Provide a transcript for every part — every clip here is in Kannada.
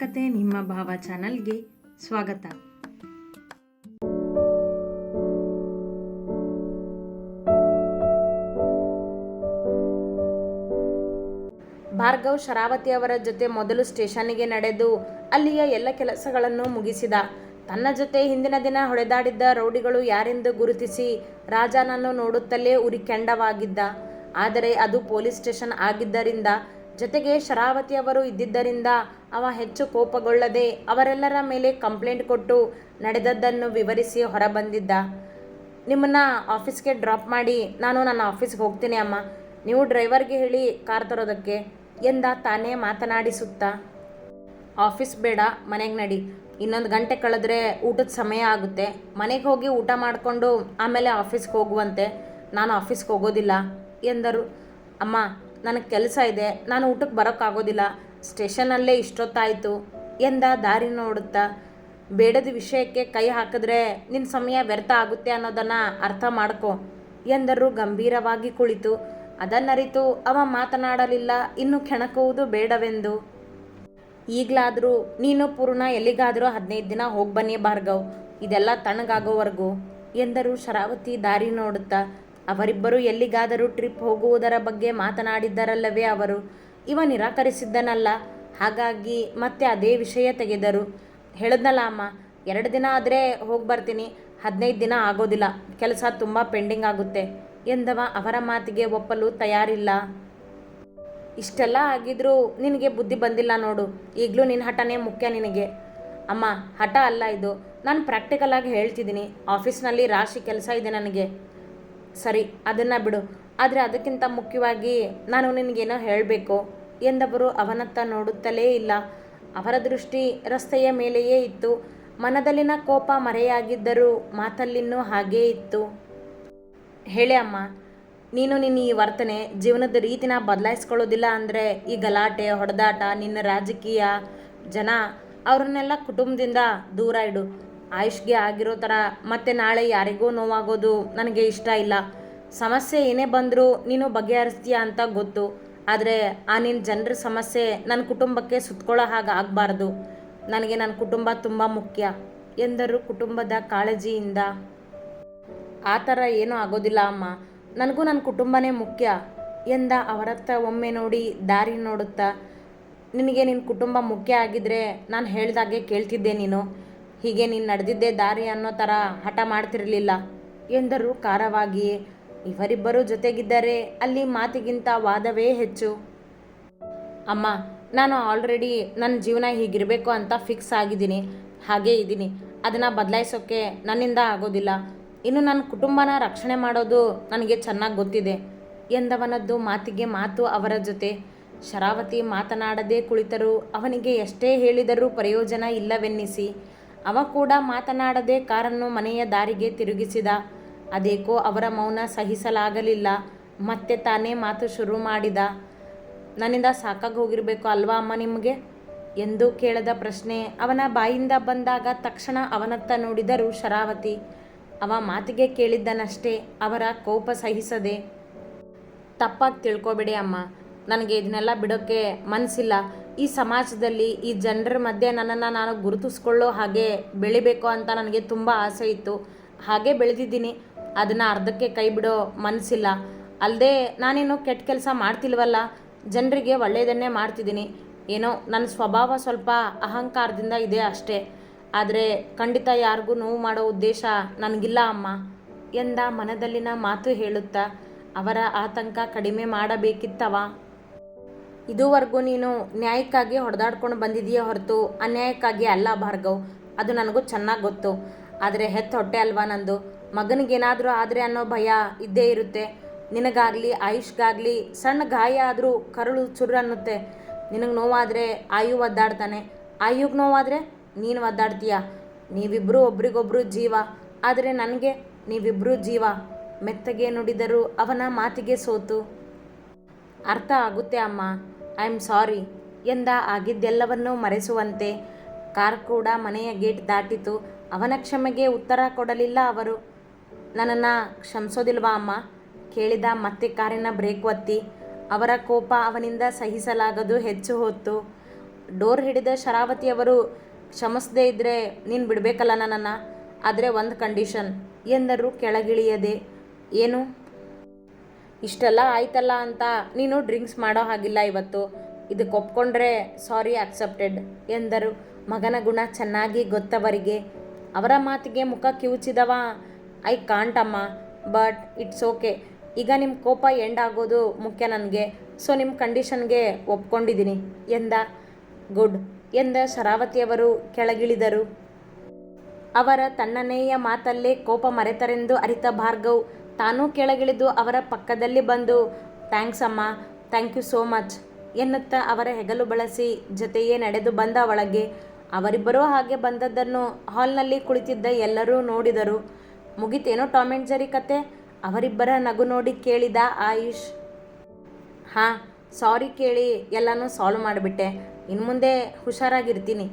ಕತೆ ನಿಮ್ಮ ಭಾವ ಚಾನಲ್ಗೆ ಸ್ವಾಗತ. ಭಾರ್ಗವ್ ಶರಾವತಿ ಅವರ ಜೊತೆ ಮೊದಲು ಸ್ಟೇಷನ್ನಿಗೆ ನಡೆದು ಅಲ್ಲಿಯ ಎಲ್ಲ ಕೆಲಸಗಳನ್ನು ಮುಗಿಸಿದ. ತನ್ನ ಜೊತೆ ಹಿಂದಿನ ದಿನ ಹೊಡೆದಾಡಿದ್ದ ರೌಡಿಗಳು ಯಾರೆಂದು ಗುರುತಿಸಿ ರಾಜನನ್ನು ನೋಡುತ್ತಲೇ ಉರಿ ಕೆಂಡವಾಗಿದ್ದ ಆದರೆ ಅದು ಪೊಲೀಸ್ ಸ್ಟೇಷನ್ ಆಗಿದ್ದರಿಂದ ಜೊತೆಗೆ ಶರಾವತಿ ಅವರು ಇದ್ದಿದ್ದರಿಂದ ಅವ ಹೆಚ್ಚು ಕೋಪಗೊಳ್ಳದೆ ಅವರೆಲ್ಲರ ಮೇಲೆ ಕಂಪ್ಲೇಂಟ್ ಕೊಟ್ಟು ನಡೆದದ್ದನ್ನು ವಿವರಿಸಿ ಹೊರಬಂದಿದ್ದ. ನಿಮ್ಮನ್ನ ಆಫೀಸ್ಗೆ ಡ್ರಾಪ್ ಮಾಡಿ, ನಾನು ನನ್ನ ಆಫೀಸ್ಗೆ ಹೋಗ್ತೀನಿ ಅಮ್ಮ. ನೀವು ಡ್ರೈವರ್ಗೆ ಹೇಳಿ ಕಾರ್ ತರೋದಕ್ಕೆ ಎಂದ ತಾನೇ ಮಾತನಾಡಿಸುತ್ತಾ. ಆಫೀಸ್ ಬೇಡ, ಮನೆಗೆ ನಡಿ. ಇನ್ನೊಂದು ಗಂಟೆ ಕಳೆದ್ರೆ ಊಟದ ಸಮಯ ಆಗುತ್ತೆ. ಮನೆಗೆ ಹೋಗಿ ಊಟ ಮಾಡಿಕೊಂಡು ಆಮೇಲೆ ಆಫೀಸ್ಗೆ ಹೋಗುವಂತೆ. ನಾನು ಆಫೀಸ್ಗೆ ಹೋಗೋದಿಲ್ಲ ಎಂದರು. ಅಮ್ಮ ನನಗೆ ಕೆಲಸ ಇದೆ, ನಾನು ಊಟಕ್ಕೆ ಬರೋಕ್ಕಾಗೋದಿಲ್ಲ, ಸ್ಟೇಷನಲ್ಲೇ ಇಷ್ಟೊತ್ತಾಯಿತು ಎಂದ ದಾರಿ ನೋಡುತ್ತಾ ಬೇಡದ ವಿಷಯಕ್ಕೆ ಕೈ ಹಾಕಿದ್ರೆ ನಿನ್ನ ಸಮಯ ವ್ಯರ್ಥ ಆಗುತ್ತೆ ಅನ್ನೋದನ್ನು ಅರ್ಥ ಮಾಡ್ಕೊ ಎಂದರು ಗಂಭೀರವಾಗಿ ಕುಳಿತು. ಅದನ್ನರಿತು ಅವ ಮಾತನಾಡಲಿಲ್ಲ, ಇನ್ನು ಕೆಣಕುವುದು ಬೇಡವೆಂದು. ಈಗಲಾದರೂ ನೀನು ಪೂರ್ಣ ಎಲ್ಲಿಗಾದರೂ ಹದಿನೈದು ದಿನ ಹೋಗಿ ಬನ್ನಿ ಭಾರ್ಗವ್, ಇದೆಲ್ಲ ತಣ್ಣಗಾಗೋವರೆಗೂ ಎಂದರು ಶರಾವತಿ ದಾರಿ ನೋಡುತ್ತಾ. ಅವರಿಬ್ಬರು ಎಲ್ಲಿಗಾದರೂ ಟ್ರಿಪ್ ಹೋಗುವುದರ ಬಗ್ಗೆ ಮಾತನಾಡಿದ್ದರಲ್ಲವೇ ಅವರು. ಇವ ನಿರಾಕರಿಸಿದ್ದನಲ್ಲ. ಹಾಗಾಗಿ ಮತ್ತೆ ಅದೇ ವಿಷಯ ತೆಗೆದರು. ಹೇಳಿದ್ನಲ್ಲ ಅಮ್ಮ ಎರಡು ದಿನ ಆದರೆ ಹೋಗಿ ಬರ್ತೀನಿ. ಹದಿನೈದು ದಿನ ಆಗೋದಿಲ್ಲ. ಕೆಲಸ ತುಂಬ ಪೆಂಡಿಂಗ್ ಆಗುತ್ತೆ ಎಂದವ ಅವರ ಮಾತಿಗೆ ಒಪ್ಪಲು ತಯಾರಿಲ್ಲ. ಇಷ್ಟೆಲ್ಲ ಆಗಿದ್ರೂ ನಿನಗೆ ಬುದ್ಧಿ ಬಂದಿಲ್ಲ ನೋಡು. ಈಗಲೂ ನಿನ್ನ ಹಠನೇ ಮುಖ್ಯ ನಿನಗೆ. ಅಮ್ಮ, ಹಠ ಅಲ್ಲ ಇದು. ನಾನು ಪ್ರಾಕ್ಟಿಕಲ್ ಆಗಿ ಹೇಳ್ತಿದ್ದೀನಿ. ಆಫೀಸ್ನಲ್ಲಿ ರಾಶಿ ಕೆಲಸ ಇದೆ ನನಗೆ. ಸರಿ, ಅದನ್ನು ಬಿಡು. ಆದರೆ ಅದಕ್ಕಿಂತ ಮುಖ್ಯವಾಗಿ ನಾನು ನಿನಗೇನೋ ಹೇಳಬೇಕು. ಎಂದವರು ಅವನತ್ತ ನೋಡುತ್ತಲೇ ಇಲ್ಲ. ಅವರ ದೃಷ್ಟಿ ರಸ್ತೆಯ ಮೇಲೆಯೇ ಇತ್ತು. ಮನದಲ್ಲಿನ ಕೋಪ ಮರೆಯಾಗಿದ್ದರೂ ಮಾತಲ್ಲಿನ್ನೂ ಹಾಗೇ ಇತ್ತು. ಹೇಳಿ ಅಮ್ಮ, ನೀನು ನಿನ್ನ ಈ ವರ್ತನೆ ಜೀವನದ ರೀತಿನ ಬದಲಾಯಿಸ್ಕೊಳ್ಳೋದಿಲ್ಲ ಅಂದರೆ ಈ ಗಲಾಟೆ, ಹೊಡೆದಾಟ, ನಿನ್ನ ರಾಜಕೀಯ ಜನ, ಅವ್ರನ್ನೆಲ್ಲ ಕುಟುಂಬದಿಂದ ದೂರ ಇಡು. ಆಯುಷ್ಗೆ ಆಗಿರೋ ಥರ ಮತ್ತೆ ನಾಳೆ ಯಾರಿಗೂ ನೋವಾಗೋದು ನನಗೆ ಇಷ್ಟ ಇಲ್ಲ. ಸಮಸ್ಯೆ ಏನೇ ಬಂದರೂ ನೀನು ಬಗೆಹರಿಸ್ತೀಯ ಅಂತ ಗೊತ್ತು. ಆದರೆ ಆ ನಿನ್ನ ಜನರ ಸಮಸ್ಯೆ ನನ್ನ ಕುಟುಂಬಕ್ಕೆ ಸುತ್ಕೊಳ್ಳೋ ಹಾಗೆ ಆಗಬಾರ್ದು. ನನಗೆ ನನ್ನ ಕುಟುಂಬ ತುಂಬ ಮುಖ್ಯ ಎಂದರು ಕುಟುಂಬದ ಕಾಳಜಿಯಿಂದ. ಆ ಥರ ಏನೂ ಆಗೋದಿಲ್ಲ ಅಮ್ಮ. ನನಗೂ ನನ್ನ ಕುಟುಂಬನೇ ಮುಖ್ಯ ಎಂದ ಅವರತ್ತ ಒಮ್ಮೆ ನೋಡಿ ದಾರಿ ನೋಡುತ್ತಾ, ನಿನಗೆ ನಿನ್ನ ಕುಟುಂಬ ಮುಖ್ಯ ಆಗಿದ್ರೆ ನಾನು ಹೇಳ್ದಾಗೆ ಕೇಳ್ತಿದ್ದೆ ನೀನು. ಹೀಗೆ ನೀನು ನಡೆದಿದ್ದೇ ದಾರಿ ಅನ್ನೋ ಥರ ಹಠ ಮಾಡ್ತಿರಲಿಲ್ಲ ಎಂದರು ಖಾರವಾಗಿ ಇವರಿಬ್ಬರು ಜೊತೆಗಿದ್ದರೆ ಅಲ್ಲಿ ಮಾತಿಗಿಂತ ವಾದವೇ ಹೆಚ್ಚು. ಅಮ್ಮ, ನಾನು ಆಲ್ರೆಡಿ ನನ್ನ ಜೀವನ ಹೀಗಿರಬೇಕು ಅಂತ ಫಿಕ್ಸ್ ಆಗಿದ್ದೀನಿ. ಹಾಗೇ ಇದ್ದೀನಿ. ಅದನ್ನು ಬದಲಾಯಿಸೋಕ್ಕೆ ನನ್ನಿಂದ ಆಗೋದಿಲ್ಲ. ಇನ್ನು ನನ್ನ ಕುಟುಂಬನ ರಕ್ಷಣೆ ಮಾಡೋದು ನನಗೆ ಚೆನ್ನಾಗಿ ಗೊತ್ತಿದೆ ಎಂದವನದ್ದು ಮಾತಿಗೆ ಮಾತು ಅವರ ಜೊತೆ. ಶರಾವತಿ ಮಾತನಾಡದೇ ಕುಳಿತರು ಅವನಿಗೆ ಎಷ್ಟೇ ಹೇಳಿದರೂ ಪ್ರಯೋಜನ ಇಲ್ಲವೆನ್ನಿಸಿ. ಅವ ಕೂಡ ಮಾತನಾಡದೆ ಕಾರನ್ನು ಮನೆಯ ದಾರಿಗೆ ತಿರುಗಿಸಿದ. ಅದೇಕೋ ಅವರ ಮೌನ ಸಹಿಸಲಾಗಲಿಲ್ಲ. ಮತ್ತೆ ತಾನೇ ಮಾತು ಶುರು ಮಾಡಿದ. ನನ್ನಿಂದ ಸಾಕಾಗಿ ಹೋಗಿರಬೇಕು ಅಲ್ವಾ ಅಮ್ಮ ನಿಮಗೆ? ಎಂದು ಕೇಳದ ಪ್ರಶ್ನೆ. ಅವನ ಬಾಯಿಂದ ಬಂದಾಗ ತಕ್ಷಣ ಅವನತ್ತ ನೋಡಿದರು ಶರಾವತಿ. ಅವ ಮಾತಿಗೆ ಕೇಳಿದ್ದನಷ್ಟೇ ಅವರ ಕೋಪ ಸಹಿಸದೆ. ತಪ್ಪಾಗಿ ತಿಳ್ಕೊಬೇಡಿ ಅಮ್ಮ. ನನಗೆ ಇದನ್ನೆಲ್ಲ ಬಿಡೋಕ್ಕೆ ಮನಸ್ಸಿಲ್ಲ ಈ ಸಮಾಜದಲ್ಲಿ ಈ ಜನರ ಮಧ್ಯೆ ನನ್ನನ್ನು ನಾನು ಗುರುತಿಸ್ಕೊಳ್ಳೋ ಹಾಗೆ ಬೆಳಿಬೇಕು ಅಂತ ನನಗೆ ತುಂಬ ಆಸೆ ಇತ್ತು. ಹಾಗೆ ಬೆಳೆದಿದ್ದೀನಿ. ಅದನ್ನು ಅರ್ಧಕ್ಕೆ ಕೈ ಬಿಡೋ ಮನಸ್ಸಿಲ್ಲ ಅಲ್ಲದೆ ನಾನೇನು ಕೆಟ್ಟ ಕೆಲಸ ಮಾಡ್ತಿಲ್ವಲ್ಲ? ಜನರಿಗೆ ಒಳ್ಳೆಯದನ್ನೇ ಮಾಡ್ತಿದ್ದೀನಿ. ಏನೋ ನನ್ನ ಸ್ವಭಾವ ಸ್ವಲ್ಪ ಅಹಂಕಾರದಿಂದ ಇದೆ ಅಷ್ಟೇ. ಆದರೆ ಖಂಡಿತ ಯಾರಿಗೂ ನೋವು ಮಾಡೋ ಉದ್ದೇಶ ನನಗಿಲ್ಲ ಅಮ್ಮ. ಎಂದ ಮನದಲ್ಲಿನ ಮಾತು ಹೇಳುತ್ತಾ, ಅವರ ಆತಂಕ ಕಡಿಮೆ ಮಾಡಬೇಕಿತ್ತವ? ಇದುವರೆಗೂ ನೀನು ನ್ಯಾಯಕ್ಕಾಗಿ ಹೊಡೆದಾಡ್ಕೊಂಡು ಬಂದಿದೆಯೇ ಹೊರತು? ಅನ್ಯಾಯಕ್ಕಾಗಿ ಅಲ್ಲ ಭಾರ್ಗವ್. ಅದು ನನಗೂ ಚೆನ್ನಾಗಿ ಗೊತ್ತು. ಆದರೆ ಹೆತ್ತ ಹೊಟ್ಟೆ ಅಲ್ವಾ ನಂದು? ಮಗನಿಗೇನಾದರೂ ಆದರೆ ಅನ್ನೋ ಭಯ ಇದ್ದೇ ಇರುತ್ತೆ. ನಿನಗಾಗಲಿ, ಆಯುಷ್ಗಾಗಲಿ ಸಣ್ಣ ಗಾಯ ಆದರೂ ಕರುಳು ಅನ್ನುತ್ತೆ. ನಿನಗೆ ನೋವಾದರೆ ಆಯು ಒದ್ದಾಡ್ತಾನೆ. ಆಯುಗೆ ನೋವಾದರೆ ನೀನು ಒದ್ದಾಡ್ತೀಯ? ನೀವಿಬ್ಬರು ಒಬ್ರಿಗೊಬ್ರು ಜೀವ. ಆದರೆ ನನಗೆ ನೀವಿಬ್ಬರು ಜೀವ. ಮೆತ್ತಗೆ ನುಡಿದರು ಅವನ ಮಾತಿಗೆ ಸೋತು. ಅರ್ಥ ಆಗುತ್ತೆ ಅಮ್ಮ. ಐ ಆಮ್ ಸಾರಿ ಎಂದ ಆಗಿದ್ದೆಲ್ಲವನ್ನೂ ಮರೆಸುವಂತೆ ಕಾರ್ ಕೂಡ ಮನೆಯ ಗೇಟ್ ದಾಟಿತು. ಅವನ ಕ್ಷಮೆಗೆ ಉತ್ತರ ಕೊಡಲಿಲ್ಲ ಅವರು. ನನ್ನನ್ನು ಕ್ಷಮಿಸೋದಿಲ್ವಾ ಅಮ್ಮ? ಕೇಳಿದ ಮತ್ತೆ ಕಾರಿನ ಬ್ರೇಕ್ ಒತ್ತಿ. ಅವರ ಕೋಪ ಅವನಿಂದ ಸಹಿಸಲಾಗದು ಹೆಚ್ಚು ಹೊತ್ತು. ಡೋರ್ ಹಿಡಿದ ಶರಾವತಿಯವರು, ಕ್ಷಮಿಸದೇ ಇದ್ದರೆ ನೀನು ಬಿಡಬೇಕಲ್ಲ ನನ್ನನ್ನು. ಆದರೆ ಒಂದು ಕಂಡೀಷನ್ ಎಂದರು ಕೆಳಗಿಳಿಯದೆ. ಏನು? ಇಷ್ಟೆಲ್ಲ ಆಯ್ತಲ್ಲ ಅಂತ ನೀನು ಡ್ರಿಂಕ್ಸ್ ಮಾಡೋ ಹಾಗಿಲ್ಲ ಇವತ್ತು. ಇದಕ್ಕೆ ಒಪ್ಕೊಂಡ್ರೆ ಸಾರಿ ಅಕ್ಸೆಪ್ಟೆಡ್ ಎಂದರು. ಮಗನ ಗುಣ ಚೆನ್ನಾಗಿ ಗೊತ್ತವರಿಗೆ. ಅವರ ಮಾತಿಗೆ ಮುಖ ಕಿವುಚಿದವ? ಐ ಕಾಂಟ್ ಅಮ್ಮ, ಬಟ್ ಇಟ್ಸ್ ಓಕೆ. ಈಗ ನಿಮ್ಮ ಕೋಪ ಎಂಡ್ ಆಗೋದು ಮುಖ್ಯ ನನಗೆ. ಸೊ ನಿಮ್ಮ ಕಂಡೀಷನ್ಗೆ ಒಪ್ಕೊಂಡಿದ್ದೀನಿ ಎಂದ. ಗುಡ್ ಎಂದ ಶರಾವತಿಯವರು ಕೆಳಗಿಳಿದರು. ಅವರ ತಣ್ಣನೆಯ ಮಾತಲ್ಲೇ ಕೋಪ ಮರೆತರೆಂದು ಅರಿತ ಭಾರ್ಗವ್ ತಾನೂ ಕೆಳಗಿಳಿದು ಅವರ ಪಕ್ಕದಲ್ಲಿ ಬಂದು, ಥ್ಯಾಂಕ್ಸ್ ಅಮ್ಮ, ಥ್ಯಾಂಕ್ ಯು ಸೋ ಮಚ್ ಎನ್ನುತ್ತಾ ಅವರ ಹೆಗಲು ಬಳಸಿ ಜೊತೆಯೇ ನಡೆದು ಬಂದ ಒಳಗೆ ಅವರಿಬ್ಬರೂ ಹಾಗೆ ಬಂದದ್ದನ್ನು ಹಾಲ್ನಲ್ಲಿ ಕುಳಿತಿದ್ದ ಎಲ್ಲರೂ ನೋಡಿದರು. ಮುಗಿತೇನೋ ಟಾಮ್ ಜರಿ ಜೆರಿ ಕತೆ? ಅವರಿಬ್ಬರ ನಗು ನೋಡಿ ಕೇಳಿದ ಆಯುಷ್. ಹಾಂ, ಸಾರಿ ಕೇಳಿ ಎಲ್ಲನೂ ಸಾಲ್ವ್ ಮಾಡಿಬಿಟ್ಟೆ. ಇನ್ನು ಮುಂದೆ ಹುಷಾರಾಗಿರ್ತೀನಿ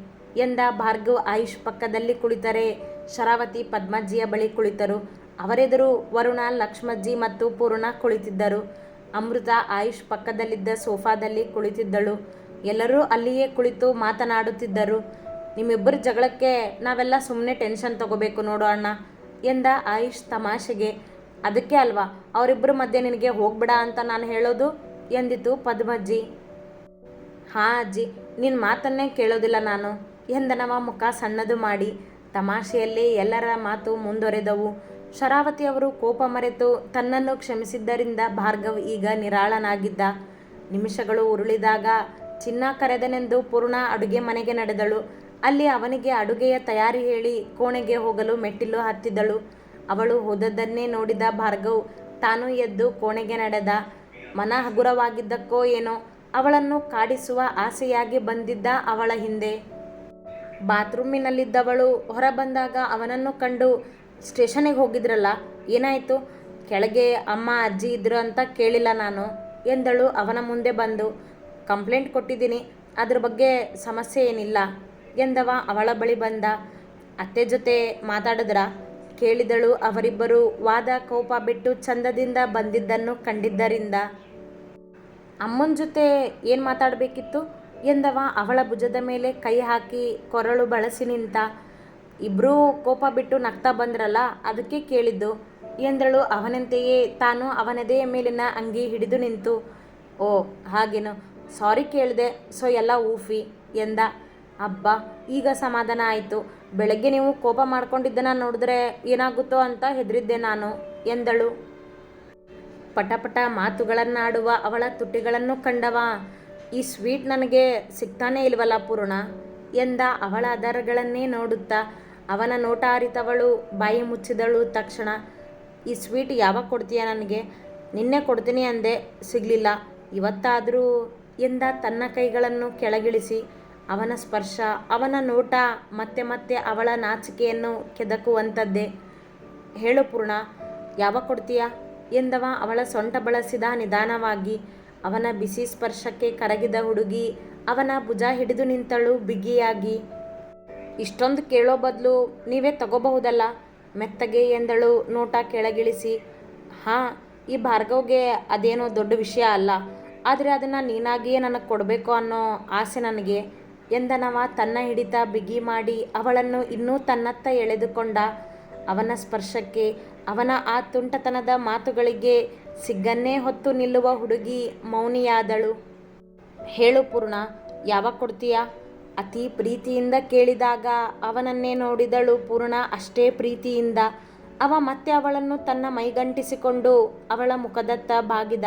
ಎಂದ ಭಾರ್ಗವ್ ಆಯುಷ್ ಪಕ್ಕದಲ್ಲಿ ಕುಳಿತರೆ ಶರಾವತಿ ಪದ್ಮಜ್ಜಿಯ ಬಳಿ ಕುಳಿತರು. ಅವರೆದುರು ವರುಣ, ಲಕ್ಷ್ಮಜ್ಜಿ ಮತ್ತು ಪೂರ್ಣ ಕುಳಿತಿದ್ದರು. ಅಮೃತ ಆಯುಷ್ ಪಕ್ಕದಲ್ಲಿದ್ದ ಸೋಫಾದಲ್ಲಿ ಕುಳಿತಿದ್ದಳು. ಎಲ್ಲರೂ ಅಲ್ಲಿಯೇ ಕುಳಿತು ಮಾತನಾಡುತ್ತಿದ್ದರು. ನಿಮ್ಮಿಬ್ಬರ ಜಗಳಕ್ಕೆ ನಾವೆಲ್ಲ ಸುಮ್ಮನೆ ಟೆನ್ಷನ್ ತಗೋಬೇಕು ನೋಡು ಅಣ್ಣ, ಎಂದ ಆಯುಷ್ ತಮಾಷೆಗೆ. ಅದಕ್ಕೆ ಅಲ್ವಾ, ಅವರಿಬ್ಬರ ಮಧ್ಯೆ ನಿನಗೆ ಹೋಗ್ಬೇಡ ಅಂತ ನಾನು ಹೇಳೋದು? ಎಂದಿತು ಪದ್ಮಜ್ಜಿ. ಹಾಂ ಅಜ್ಜಿ ನಿನ್ನ ಮಾತನ್ನೇ ಕೇಳೋದಿಲ್ಲ ನಾನು ಎಂದನವ ಮುಖ ಸಣ್ಣದು ಮಾಡಿ. ತಮಾಷೆಯಲ್ಲಿ ಎಲ್ಲರ ಮಾತು ಮುಂದುವರೆದವು ಶರಾವತಿಯವರು ಕೋಪ ಮರೆತು ತನ್ನನ್ನು ಕ್ಷಮಿಸಿದ್ದರಿಂದ ಭಾರ್ಗವ್ ಈಗ ನಿರಾಳನಾಗಿದ್ದ. ನಿಮಿಷಗಳು ಉರುಳಿದಾಗ ಚಿನ್ನ ಕರೆದನೆಂದು ಪೂರ್ಣ ಅಡುಗೆ ಮನೆಗೆ ನಡೆದಳು. ಅಲ್ಲಿ ಅವನಿಗೆ ಅಡುಗೆಯ ತಯಾರಿ ಹೇಳಿ ಕೋಣೆಗೆ ಹೋಗಲು ಮೆಟ್ಟಿಲು ಹತ್ತಿದಳು. ಅವಳು ಹೋದದ್ದನ್ನೇ ನೋಡಿದ ಭಾರ್ಗವ್ ತಾನು ಎದ್ದು ಕೋಣೆಗೆ ನಡೆದ. ಮನ ಹಗುರವಾಗಿದ್ದಕ್ಕೋ ಏನೋ, ಅವಳನ್ನು ಕಾಡಿಸುವ ಆಸೆಯಾಗಿ ಬಂದಿದ್ದ ಅವಳ ಹಿಂದೆ. ಬಾತ್ರೂಮಿನಲ್ಲಿದ್ದವಳು ಹೊರ ಬಂದಾಗ ಅವನನ್ನು ಕಂಡು ಸ್ಟೇಷನಿಗೆ ಹೋಗಿದ್ರಲ್ಲ, ಏನಾಯಿತು? ಕೆಳಗೆ ಅಮ್ಮ, ಅಜ್ಜಿ ಇದ್ರು ಅಂತ ಕೇಳಿಲ್ಲ ನಾನು. ಎಂದಳು, ಅವನ ಮುಂದೆ ಬಂದು, ಕಂಪ್ಲೇಂಟ್ ಕೊಟ್ಟಿದ್ದೀನಿ, ಅದ್ರ ಬಗ್ಗೆ ಸಮಸ್ಯೆ ಏನಿಲ್ಲ. ಎಂದವ, ಅವಳ ಬಳಿ ಬಂದ, ಅತ್ತೆ ಜೊತೆ ಮಾತಾಡಿದ್ರ? ಕೇಳಿದಳು, ಅವರಿಬ್ಬರು ವಾದ ಕೋಪ ಬಿಟ್ಟು ಚಂದದಿಂದ ಬಂದಿದ್ದನ್ನು ಕಂಡಿದ್ದರಿಂದ. ಅಮ್ಮನ ಜೊತೆ ಏನು ಮಾತಾಡಬೇಕಿತ್ತು? ಎಂದವ, ಅವಳ ಭುಜದ ಮೇಲೆ ಕೈ ಹಾಕಿ ಕೊರಳು ಬಳಸಿ ನಿಂತ ಇಬ್ಬರೂ ಕೋಪ ಬಿಟ್ಟು ನಗ್ತಾ ಬಂದ್ರಲ್ಲ, ಅದಕ್ಕೆ ಕೇಳಿದ್ದು. ಎಂದಳು ಅವನಂತೆಯೇ ತಾನು ಅವನದೆಯ ಮೇಲಿನ ಅಂಗಿ ಹಿಡಿದು ನಿಂತು. ಓ, ಹಾಗೇನು? ಸಾರಿ ಕೇಳಿದೆ, ಸೊ ಎಲ್ಲ ಊಫಿ ಎಂದ. ಅಬ್ಬಾ, ಈಗ ಸಮಾಧಾನ ಆಯಿತು. ಬೆಳಗ್ಗೆ ನೀವು ಕೋಪ ಮಾಡ್ಕೊಂಡಿದ್ದನ್ನ ನೋಡಿದ್ರೆ ಏನಾಗುತ್ತೋ ಅಂತ ಹೆದರಿದ್ದೆ ನಾನು, ಎಂದಳು. ಪಟಪಟ ಮಾತುಗಳನ್ನಾಡುವ ಅವಳ ತುಟಿಗಳನ್ನು ಕಂಡವ, ಈ ಸ್ವೀಟ್ ನನಗೆ ಸಿಗ್ತಾನೇ ಇಲ್ವಲ್ಲ ಪೂರ್ಣ, ಎಂದ ಅವಳ ಅದರಗಳನ್ನೇ ನೋಡುತ್ತಾ. ಅವನ ನೋಟ ಅರಿತವಳು ಬಾಯಿ ಮುಚ್ಚಿದಳು. ತಕ್ಷಣ, ಈ ಸ್ವೀಟ್ ಯಾವಾಗ ಕೊಡ್ತೀಯ ನನಗೆ? ನಿನ್ನೆ ಕೊಡ್ತೀನಿ ಅಂದೆ, ಸಿಗಲಿಲ್ಲ. ಇವತ್ತಾದರೂ ಎಂದ ತನ್ನ ಕೈಗಳನ್ನು ಕೆಳಗಿಳಿಸಿ, ಅವನ ಸ್ಪರ್ಶ, ಅವನ ನೋಟ, ಮತ್ತೆ ಮತ್ತೆ ಅವಳ ನಾಚಿಕೆಯನ್ನು ಕೆದಕುವಂಥದ್ದೇ ಹೇಳು ಪೂರ್ಣ, ಯಾವಾಗ ಕೊಡ್ತೀಯಾ? ಎಂದವ ಅವಳ ಸೊಂಟ ಬಳಸಿದ ನಿಧಾನವಾಗಿ. ಅವನ ಬಿಸಿ ಸ್ಪರ್ಶಕ್ಕೆ ಕರಗಿದ ಹುಡುಗಿ ಅವನ ಭುಜ ಹಿಡಿದು ನಿಂತಳು ಬಿಗಿಯಾಗಿ. ಇಷ್ಟೊಂದು ಕೇಳೋ ಬದಲು ನೀವೇ ತಗೋಬಹುದಲ್ಲ? ಮೆತ್ತಗೆ ಎಂದಳು ನೋಟ ಕೆಳಗಿಳಿಸಿ. ಹಾಂ, ಈ ಭಾರ್ಗವ್ಗೆ ಅದೇನೋ ದೊಡ್ಡ ವಿಷಯ ಅಲ್ಲ. ಆದರೆ ಅದನ್ನು ನೀನಾಗಿಯೇ ನನಗೆ ಕೊಡಬೇಕು ಅನ್ನೋ ಆಸೆ ನನಗೆ. ಎಂದನವ ತನ್ನ ಹಿಡಿತ ಬಿಗಿ ಮಾಡಿ ಅವಳನ್ನು ಇನ್ನೂ ತನ್ನತ್ತ ಎಳೆದುಕೊಂಡ. ಅವನ ಸ್ಪರ್ಶಕ್ಕೆ, ಅವನ ಆ ತುಂಟತನದ ಮಾತುಗಳಿಗೆ ಸಿಗ್ಗನ್ನೇ ಹೊತ್ತು ನಿಲ್ಲುವ ಹುಡುಗಿ ಮೌನಿಯಾದಳು. ಹೇಳು ಪೂರ್ಣ, ಯಾವಾಗ ಕೊಡ್ತೀಯಾ? ಅತಿ ಪ್ರೀತಿಯಿಂದ ಕೇಳಿದಾಗ ಅವನನ್ನೇ ನೋಡಿದಳು ಪೂರ್ಣ ಅಷ್ಟೇ ಪ್ರೀತಿಯಿಂದ. ಅವ ಮತ್ತೆ ಅವಳನ್ನು ತನ್ನ ಮೈಗಂಟಿಸಿಕೊಂಡು ಅವಳ ಮುಖದತ್ತ ಬಾಗಿದ.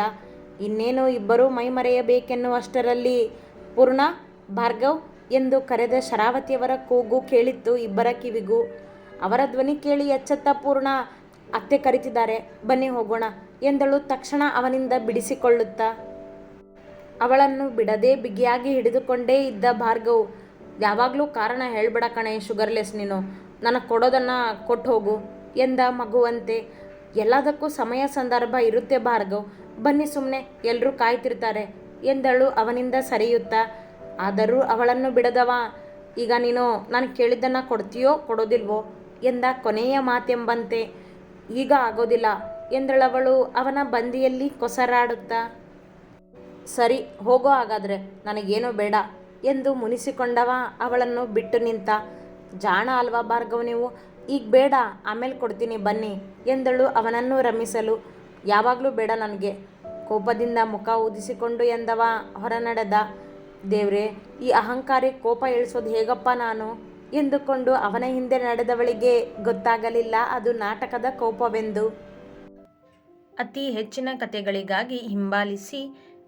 ಇನ್ನೇನು ಇಬ್ಬರೂ ಮೈ ಮರೆಯಬೇಕೆನ್ನುವಷ್ಟರಲ್ಲಿ ಪೂರ್ಣ, ಭಾರ್ಗವ್ ಎಂದು ಕರೆದ ಶರಾವತಿಯವರ ಕೂಗು ಕೇಳಿತ್ತು ಇಬ್ಬರ ಕಿವಿಗೂ. ಅವರ ಧ್ವನಿ ಕೇಳಿ ಎಚ್ಚತ್ತ ಪೂರ್ಣ, ಅತ್ತೆ ಕರಿತಿದ್ದಾರೆ, ಬನ್ನಿ ಹೋಗೋಣ ಎಂದಳು ತಕ್ಷಣ ಅವನಿಂದ ಬಿಡಿಸಿಕೊಳ್ಳುತ್ತಾ. ಅವಳನ್ನು ಬಿಡದೆ ಬಿಗಿಯಾಗಿ ಹಿಡಿದುಕೊಂಡೇ ಇದ್ದ ಭಾರ್ಗವ್, ಯಾವಾಗಲೂ ಕಾರಣ ಹೇಳ್ಬೇಡ ಕಣೆ ಶುಗರ್ಲೆಸ್ ನೀನು. ನನಗೆ ಕೊಡೋದನ್ನು ಕೊಟ್ಟು ಹೋಗು ಎಂದ ಮಗುವಂತೆ. ಎಲ್ಲದಕ್ಕೂ ಸಮಯ ಸಂದರ್ಭ ಇರುತ್ತೆ ಭಾರ್ಗವ್. ಬನ್ನಿ ಸುಮ್ಮನೆ ಎಲ್ಲರೂ ಕಾಯ್ತಿರ್ತಾರೆ ಎಂದಳು ಅವನಿಂದ ಸರಿಯುತ್ತಾ. ಆದರೂ ಅವಳನ್ನು ಬಿಡದವ. ಈಗ ನೀನು ನಾನು ಕೇಳಿದ್ದನ್ನು ಕೊಡ್ತೀಯೋ, ಕೊಡೋದಿಲ್ವೋ? ಎಂದ ಕೊನೆಯ ಮಾತೆಂಬಂತೆ. ಈಗ ಆಗೋದಿಲ್ಲ ಎಂದಳವಳು ಅವನ ಬಂದಿಯಲ್ಲಿ ಕೊಸರಾಡುತ್ತಾ. ಸರಿ, ಹೋಗೋ ಹಾಗಾದರೆ ನನಗೇನೋ ಬೇಡ ಎಂದು ಮುನಿಸಿಕೊಂಡವ ಅವಳನ್ನು ಬಿಟ್ಟು ನಿಂತ. ಜಾಣ ಅಲ್ವಾ ಭಾರ್ಗವ್ ನೀವು? ಈಗ ಬೇಡ, ಆಮೇಲೆ ಕೊಡ್ತೀನಿ ಬನ್ನಿ ಎಂದಳು ಅವನನ್ನು ರಮಿಸಲು. ಯಾವಾಗಲೂ ಬೇಡ ನನಗೆ. ಕೋಪದಿಂದ ಮುಖ ಊದಿಸಿಕೊಂಡು ಎಂದವ ಹೊರ ನಡೆದ ದೇವ್ರೆ, ಈ ಅಹಂಕಾರಿ ಕೋಪ ಇಳಿಸೋದು ಹೇಗಪ್ಪ ನಾನು? ಎಂದುಕೊಂಡು ಅವನ ಹಿಂದೆ ನಡೆದವಳಿಗೆ ಗೊತ್ತಾಗಲಿಲ್ಲ ಅದು ನಾಟಕದ ಕೋಪವೆಂದು. ಅತಿ ಹೆಚ್ಚಿನ ಕಥೆಗಳಿಗಾಗಿ ಹಿಂಬಾಲಿಸಿ